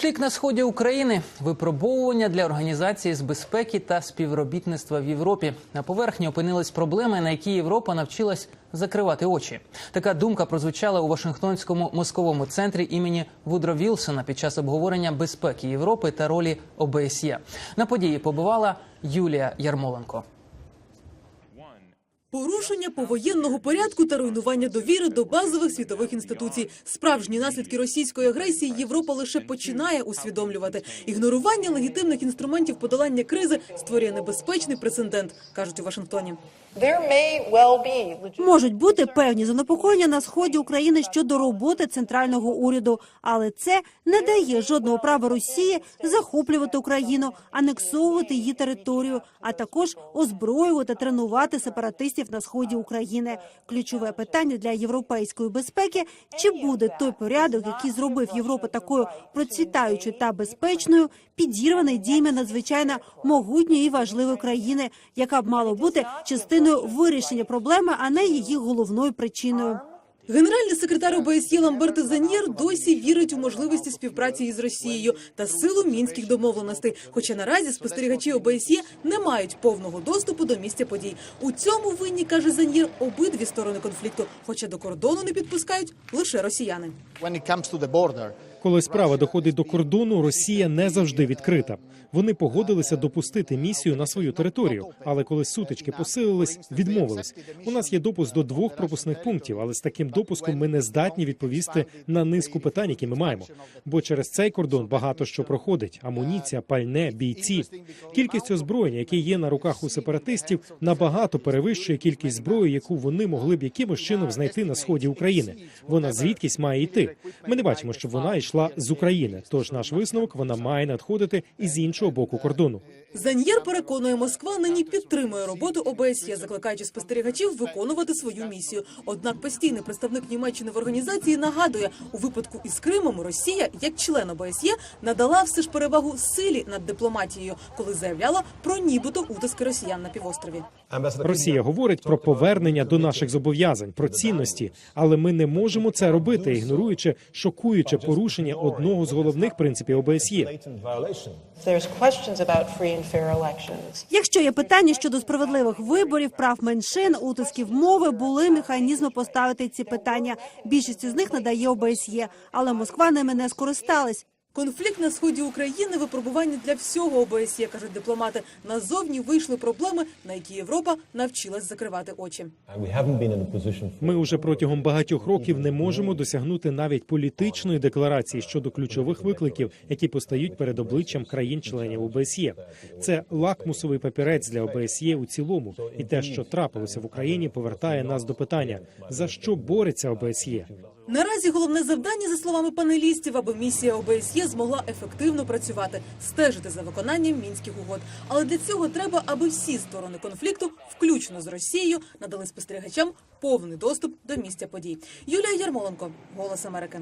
Конфлікт на сході України випробовування для організації з безпеки та співробітництва в Європі. На поверхні опинились проблеми, на які Європа навчилась закривати очі. Така думка прозвучала у Вашингтонському мозковому центрі імені Вудро Вілсона під час обговорення безпеки Європи та ролі ОБСЄ. На події побувала Юлія Ярмоленко. Порушення повоєнного порядку та руйнування довіри до базових світових інституцій. Справжні наслідки російської агресії Європа лише починає усвідомлювати. Ігнорування легітимних інструментів подолання кризи створює небезпечний прецедент, кажуть у Вашингтоні. Можуть бути певні занепокоєння на сході України щодо роботи центрального уряду, але це не дає жодного права Росії захоплювати Україну, анексовувати її територію, а також озброювати, тренувати сепаратистів на сході України. Ключове питання для європейської безпеки: чи буде той порядок, який зробив Європу такою процвітаючою та безпечною, підірваний діями надзвичайно могутньої і важливої країни, яка б мала бути частиною вирішення проблеми, а не її головною причиною. Генеральний секретар ОБСЄ Ламберто Заньєр досі вірить у можливості співпраці із Росією та силу мінських домовленостей. Хоча наразі спостерігачі ОБСЄ не мають повного доступу до місця подій. У цьому винні каже Заньєр обидві сторони конфлікту, хоча до кордону не підпускають лише росіяни. Коли справа доходить до кордону, Росія не завжди відкрита. Вони погодилися допустити місію на свою територію, але коли сутички посилились, відмовились. У нас є допуск до двох пропускних пунктів, але з таким допуском ми не здатні відповісти на низку питань, які ми маємо. Бо через цей кордон багато що проходить: амуніція, пальне, бійці. Кількість озброєння, яке є на руках у сепаратистів, набагато перевищує кількість зброї, яку вони могли б якимось чином знайти на сході України. Вона звідкись має йти. Ми не бачимо, щоб вона йшла з України. Тож наш висновок вона має надходити із іншого боку кордону. Заньєр переконує, Москва нині підтримує роботу ОБСЄ, закликаючи спостерігачів виконувати свою місію. Однак постійний представник Німеччини в організації нагадує, у випадку із Кримом Росія, як член ОБСЄ, надала все ж перевагу силі над дипломатією, коли заявляла про нібито утиски росіян на півострові. Росія говорить про повернення до наших зобов'язань, про цінності, але ми не можемо це робити, ігноруючи шокуюче порушення одного з головних принципів ОБСЄ. Якщо є питання щодо справедливих виборів, прав меншин, утисків мови, були механізми поставити ці питання. Більшість з них надає ОБСЄ, але Москва ними не скористалась. Конфлікт на сході України випробування для всього ОБСЄ, кажуть дипломати. Назовні вийшли проблеми, на які Європа навчилась закривати очі. For Ми уже протягом багатьох років не можемо досягнути навіть політичної декларації щодо ключових викликів, які постають перед обличчям країн-членів ОБСЄ. Це лакмусовий папірець для ОБСЄ у цілому, і те, що трапилося в Україні, повертає нас до питання: за що бореться ОБСЄ? Наразі головне завдання, за словами панелістів, аби місія ОБСЄ змогла ефективно працювати, стежити за виконанням мінських угод. Але для цього треба, аби всі сторони конфлікту, включно з Росією, надали спостерігачам повний доступ до місця подій. Юлія Ярмоленко, Голос Америки.